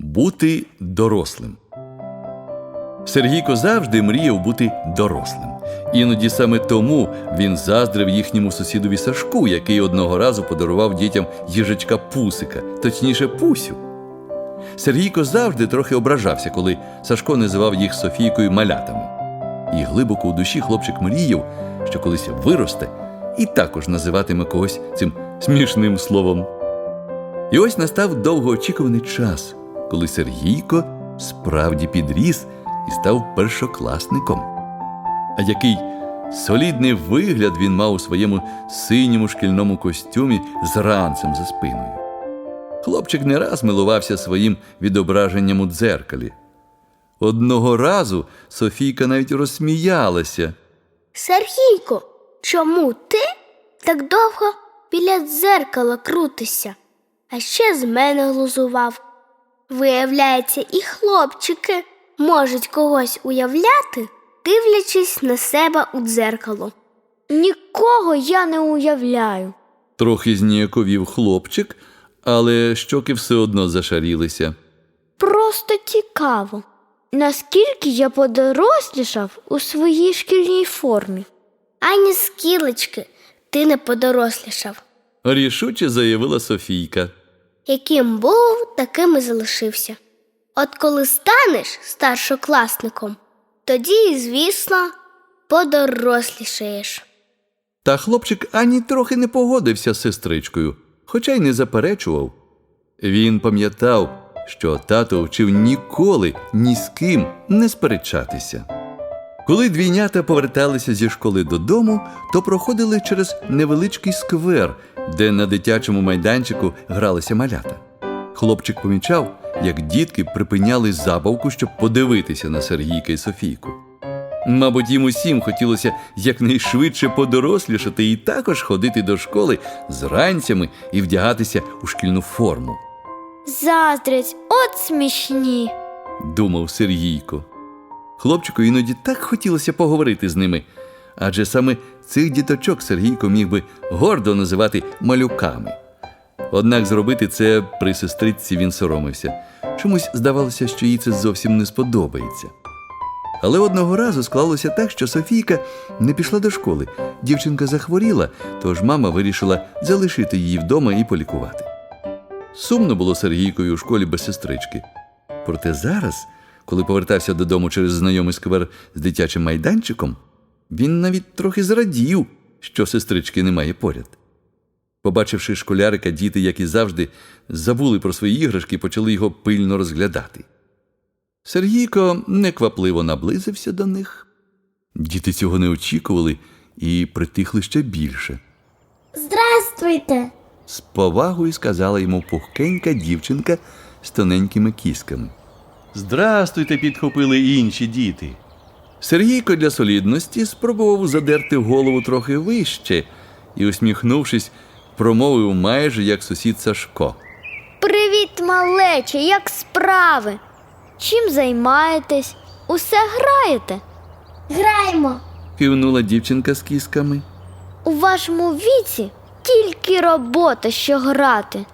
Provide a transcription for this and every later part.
Бути дорослим. Сергійко завжди мріяв бути дорослим. Іноді саме тому він заздрив їхньому сусідові Сашку, який одного разу подарував дітям їжачка Пусика, точніше Пусю. Сергійко завжди трохи ображався, коли Сашко називав їх Софійкою малятами. І глибоко у душі хлопчик мріяв, що колись виросте і також називатиме когось цим смішним словом. І ось настав довгоочікуваний час, коли Сергійко справді підріс і став першокласником. А який солідний вигляд він мав у своєму синьому шкільному костюмі з ранцем за спиною. Хлопчик не раз милувався своїм відображенням у дзеркалі. Одного разу Софійка навіть розсміялася. Сергійко, чому ти так довго біля дзеркала крутишся, а ще з мене глузував? Виявляється, і хлопчики можуть когось уявляти, дивлячись на себе у дзеркало. Нікого я не уявляю. Трохи зніяковів хлопчик, але щоки все одно зашарілися. Просто цікаво, наскільки я подорослішав у своїй шкільній формі. Ані скілечки, ти не подорослішав. Рішуче заявила Софійка. Яким був, таким і залишився. От коли станеш старшокласником, тоді, звісно, подорослішаєш. Та хлопчик ані трохи не погодився з сестричкою, хоча й не заперечував. Він пам'ятав, що тато вчив ніколи ні з ким не сперечатися. Коли двійнята поверталися зі школи додому, то проходили через невеличкий сквер, де на дитячому майданчику гралися малята. Хлопчик помічав, як дітки припиняли забавку, щоб подивитися на Сергійка і Софійку. Мабуть, їм усім хотілося якнайшвидше подорослішати і також ходити до школи з ранцями і вдягатися у шкільну форму, Заздрять, от смішні. думав Сергійко. Хлопчику іноді так хотілося поговорити з ними, адже саме цих діточок Сергійко міг би гордо називати малюками. Однак зробити це при сестриці він соромився. Чомусь здавалося, що їй це зовсім не сподобається. Але одного разу склалося так, що Софійка не пішла до школи. Дівчинка захворіла, тож мама вирішила залишити її вдома і полікувати. Сумно було Сергійкою у школі без сестрички. Проте зараз, коли повертався додому через знайомий сквер з дитячим майданчиком, він навіть трохи зрадів, що сестрички немає поряд. Побачивши школярика, діти, як і завжди, забули про свої іграшки і почали його пильно розглядати. Сергійко неквапливо наблизився до них. Діти цього не очікували і притихли ще більше. Здравствуйте! З повагою сказала йому пухкенька дівчинка з тоненькими кісками. Здрастуйте, підхопили інші діти. Сергійко для солідності спробував задерти голову трохи вище і, усміхнувшись, промовив майже як сусід Сашко. Привіт, малече, як справи? Чим займаєтесь? Усе граєте? Граємо. Кивнула дівчинка з кісками. У вашому віці тільки робота, що грати.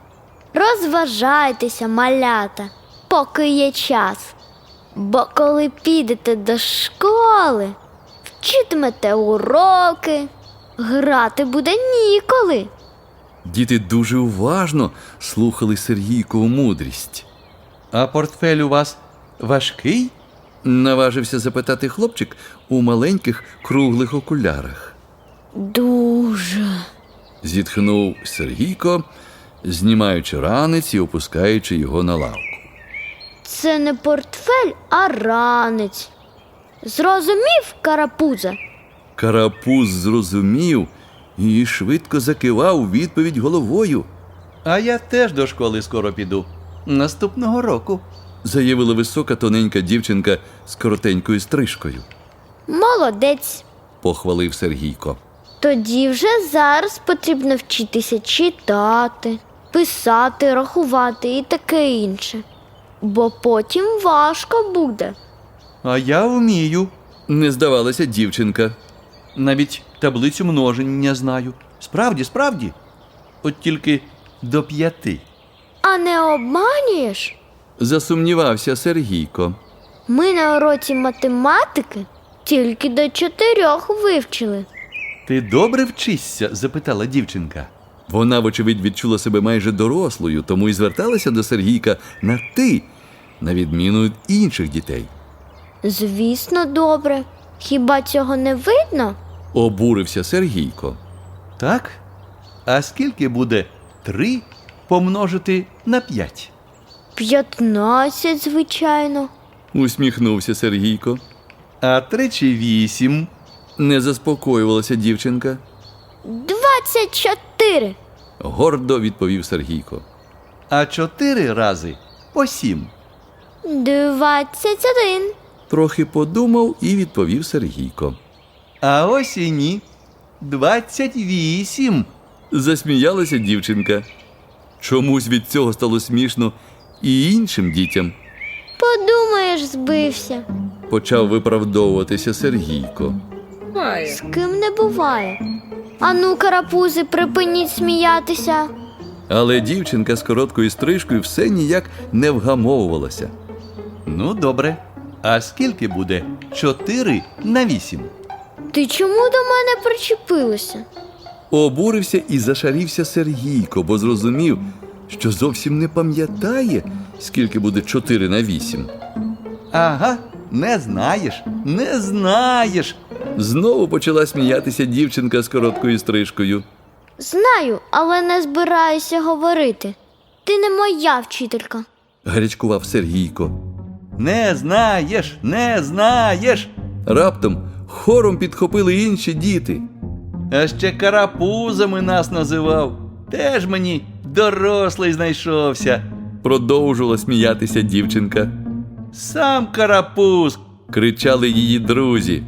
Розважайтеся, малята, поки є час. Бо коли підете до школи, вчитимете уроки, грати буде ніколи. Діти дуже уважно слухали Сергійкову мудрість. А портфель у вас важкий? Наважився запитати хлопчик у маленьких круглих окулярах. Дуже. Зітхнув Сергійко, знімаючи ранець і опускаючи його на лавку. Це не портфель, а ранець. Зрозумів, карапуза? Карапуз зрозумів і швидко закивав у відповідь головою, А я теж до школи скоро піду. Наступного року. заявила висока тоненька дівчинка з коротенькою стрижкою, Молодець. похвалив Сергійко. Тоді вже зараз потрібно вчитися читати, писати, рахувати і таке інше. Бо потім важко буде. А я вмію. Не здавалася дівчинка. Навіть таблицю множення знаю. Справді, справді. От тільки до п'яти. А не обманюєш? Засумнівався Сергійко. Ми на уроці математики тільки до чотирьох вивчили. Ти добре вчишся? запитала дівчинка. Вона, вочевидь, відчула себе майже дорослою, тому і зверталася до Сергійка на ти, на відміну від інших дітей. Звісно, добре. Хіба цього не видно? Обурився Сергійко. Так? А скільки буде три помножити на п'ять? П'ятнадцять, звичайно. Усміхнувся Сергійко. А тричі вісім. Не заспокоювалася дівчинка. Двадцять чотири. Гордо відповів Сергійко. А чотири рази по сім. Двадцять один. Трохи подумав і відповів Сергійко. А ось і ні. Двадцять вісім. Засміялася дівчинка. Чомусь від цього стало смішно і іншим дітям. Подумаєш, збився. Почав виправдовуватися Сергійко. З ким не буває. Ану, карапузи, припиніть сміятися. Але дівчинка з короткою стрижкою все ніяк не вгамовувалася. Ну, добре. А скільки буде чотири на вісім? Ти чому до мене причепилася? Обурився і зашарівся Сергійко, бо зрозумів, що зовсім не пам'ятає, скільки буде 4 на 8. Ага, не знаєш, не знаєш. Знову почала сміятися дівчинка з короткою стрижкою. Знаю, але не збираюся говорити. Ти не моя вчителька. Гарячкував Сергійко. Не знаєш, не знаєш. Раптом хором підхопили інші діти. А ще карапузами нас називав. Теж мені дорослий знайшовся. Продовжувала сміятися дівчинка. Сам карапуз, Кричали її друзі.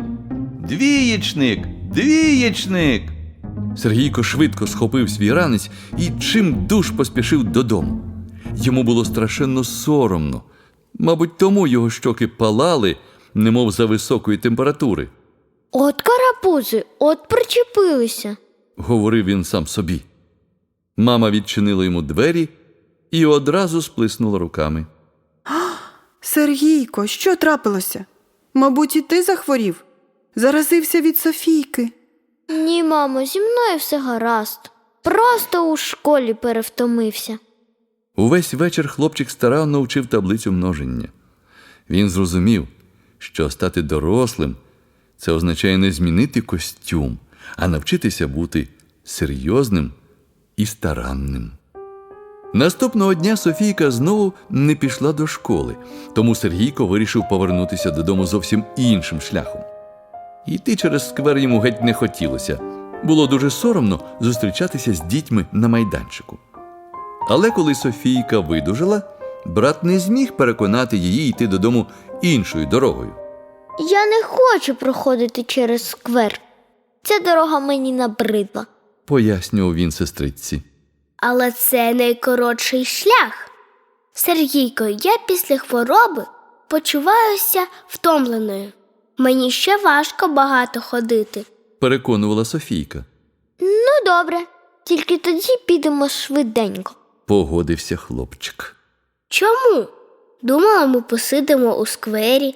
двієчник, двієчник. Сергійко швидко схопив свій ранець і чим душ поспішив додому. Йому було страшенно соромно. Мабуть, тому його щоки палали, немов за високої температури, От карапузи, от причепилися. говорив він сам собі. Мама відчинила йому двері і одразу сплеснула руками. Сергійко, що трапилося? Мабуть, і ти захворів? Заразився від Софійки. Ні, мамо, зі мною все гаразд. Просто у школі перевтомився. Увесь вечір хлопчик старанно вчив таблицю множення. Він зрозумів, що стати дорослим це означає не змінити костюм, а навчитися бути серйозним і старанним. Наступного дня Софійка знову не пішла до школи, тому Сергійко вирішив повернутися додому зовсім іншим шляхом. Йти через сквер йому геть не хотілося. Було дуже соромно зустрічатися з дітьми на майданчику. Але коли Софійка видужала, брат не зміг переконати її йти додому іншою дорогою. Я не хочу проходити через сквер. Ця дорога мені набридла. Пояснював він сестриці. Але це найкоротший шлях. Сергійко, я після хвороби почуваюся втомленою. Мені ще важко багато ходити. Переконувала Софійка. Ну, добре, тільки тоді підемо швиденько. Погодився хлопчик. Чому? Думала, ми посидимо у сквері.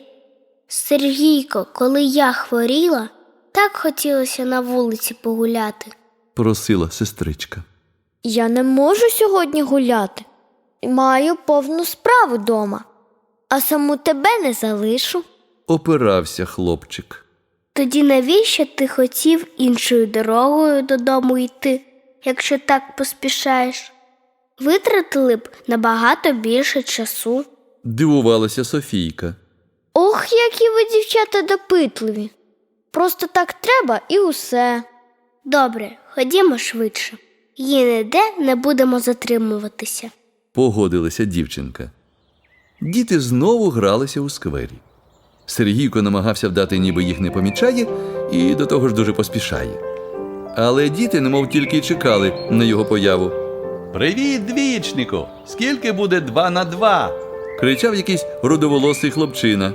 Сергійко, коли я хворіла, так хотілося на вулиці погуляти. Просила сестричка. Я не можу сьогодні гуляти. Маю повну справу дома, а саму тебе не залишу. Опирався хлопчик. Тоді навіщо ти хотів іншою дорогою додому йти, якщо так поспішаєш? Витратили б набагато більше часу. Дивувалася Софійка. Ох, які ви, дівчата, допитливі. Просто так треба і усе. Добре, ходімо швидше. І ніде не будемо затримуватися. Погодилася дівчинка. Діти знову гралися у сквері. Сергійко намагався вдати, ніби їх не помічає, і до того ж дуже поспішає. Але діти, немов тільки й чекали на його появу. Привіт, двієчнику! Скільки буде два на два? Кричав якийсь рудоволосий хлопчина,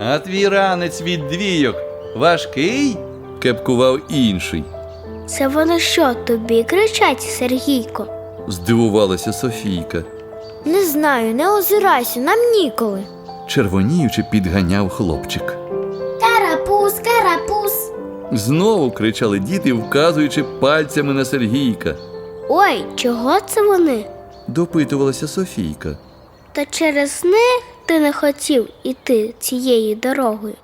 А твій ранець від двійок важкий? кепкував інший. Це вони що, тобі кричать, Сергійко? Здивувалася Софійка. Не знаю, не озирайся, нам ніколи. червоніючи підганяв хлопчик. Карапуз, карапуз. Знову кричали діти, вказуючи пальцями на Сергійка. Ой, чого це вони? Допитувалася Софійка. Та через них ти не хотів іти цією дорогою.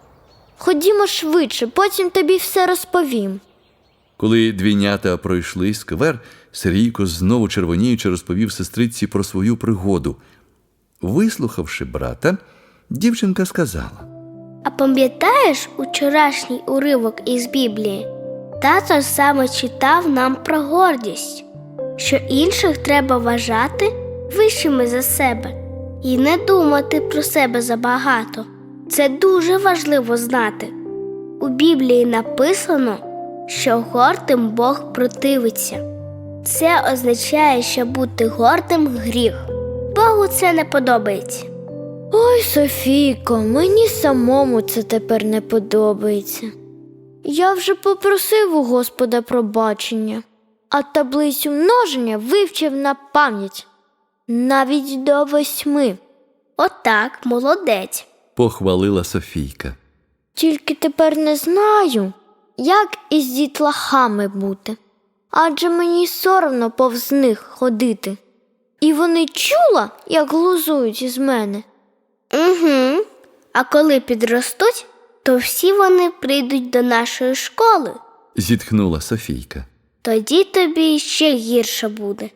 Ходімо швидше, потім тобі все розповім. Коли двійнята пройшли сквер, Сергійко знову червоніючи розповів сестриці про свою пригоду. Вислухавши брата, дівчинка сказала. А пам'ятаєш учорашній уривок із Біблії? Тато саме читав нам про гордість, що інших треба вважати вищими за себе і не думати про себе забагато. Це дуже важливо знати. У Біблії написано, що гордим Бог противиться. Це означає, що бути гордим гріх. Богу це не подобається. Ой, Софійко, мені самому це тепер не подобається. Я вже попросив у Господа пробачення, а таблицю множення вивчив на пам'ять навіть до восьми. Отак, молодець. Похвалила Софійка. Тільки тепер не знаю, як із дітлахами бути. Адже мені соромно повз них ходити. І вони чула, як глузують із мене. Угу. А коли підростуть, то всі вони прийдуть до нашої школи. Зітхнула Софійка. Тоді тобі ще гірше буде.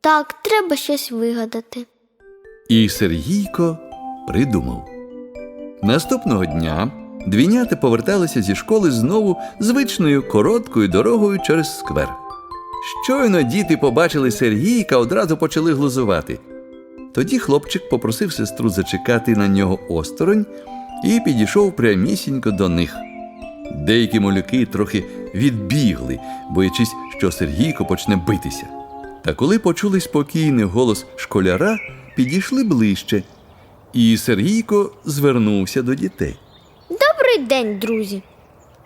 Так, треба щось вигадати. І Сергійко придумав. Наступного дня двійняти поверталися зі школи знову звичною короткою дорогою через сквер. Щойно діти побачили Сергійка, одразу почали глузувати. Тоді хлопчик попросив сестру зачекати на нього осторонь і підійшов прямісінько до них. Деякі малюки трохи відбігли, боячись, що Сергійко почне битися. Та коли почули спокійний голос школяра, підійшли ближче, і Сергійко звернувся до дітей. Добрий день, друзі.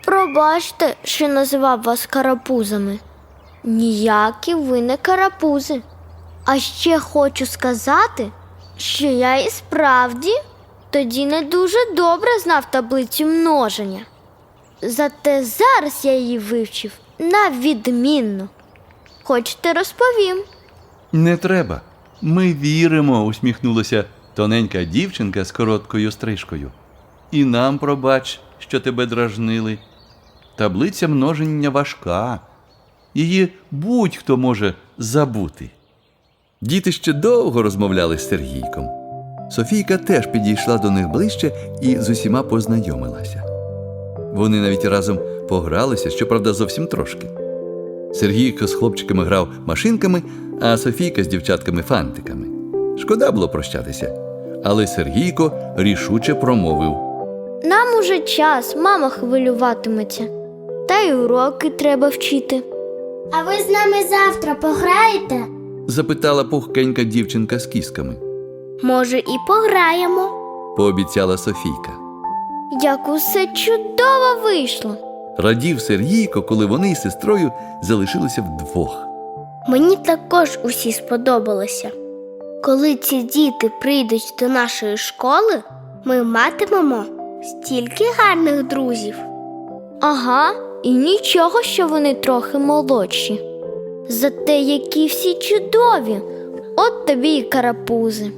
Пробачте, що називав вас карапузами. Ніякі ви не карапузи. А ще хочу сказати, що я і справді тоді не дуже добре знав таблицю множення. Зате зараз я її вивчив на відмінно. Хочете розповім? Не треба. Ми віримо, усміхнулася тоненька дівчинка з короткою стрижкою. І нам пробач, що тебе дражнили. Таблиця множення важка. Її будь-хто може забути. Діти ще довго розмовляли з Сергійком. Софійка теж підійшла до них ближче і з усіма познайомилася. Вони навіть разом погралися, щоправда, зовсім трошки. Сергійко з хлопчиками грав машинками, а Софійка з дівчатками фантиками. Шкода було прощатися, але Сергійко рішуче промовив. Нам уже час, мама хвилюватиметься. Та й уроки треба вчити. А ви з нами завтра пограєте? Запитала пухкенька дівчинка з кісками. Може, і пограємо. Пообіцяла Софійка. Як усе чудово вийшло. Радів Сергійко, коли вони із сестрою залишилися вдвох. Мені також усі сподобалося. Коли ці діти прийдуть до нашої школи, ми матимемо стільки гарних друзів. Ага, і нічого, що вони трохи молодші. Зате які всі чудові. От тобі і карапузи.